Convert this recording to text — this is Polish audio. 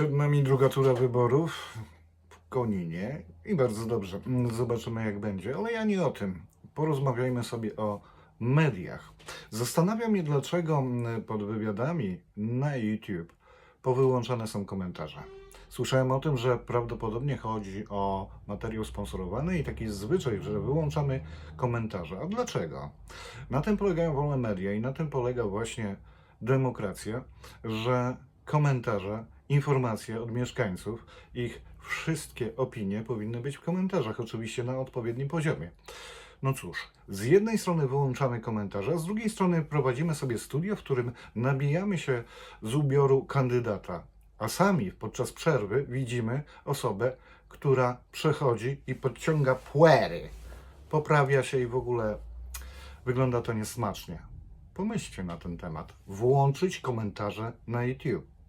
Przed nami druga tura wyborów w Koninie i bardzo dobrze. Mm, Zobaczymy jak będzie, ale ja nie o tym. Porozmawiajmy sobie o mediach. Zastanawia mnie, dlaczego mm, pod wywiadami na YouTube powyłączane są komentarze. Słyszałem o tym, że prawdopodobnie chodzi o materiał sponsorowany i taki zwyczaj, że wyłączamy komentarze. A dlaczego? Na tym polegają wolne media i na tym polega właśnie demokracja, że komentarze, informacje od mieszkańców, ich wszystkie opinie powinny być w komentarzach, oczywiście na odpowiednim poziomie. No cóż, z jednej strony wyłączamy komentarze, a z drugiej strony prowadzimy sobie studio, w którym nabijamy się z ubioru kandydata, a sami podczas przerwy widzimy osobę, która przechodzi i podciąga płery, poprawia się i w ogóle wygląda to niesmacznie. Pomyślcie na ten temat. Włączyć komentarze na YouTube.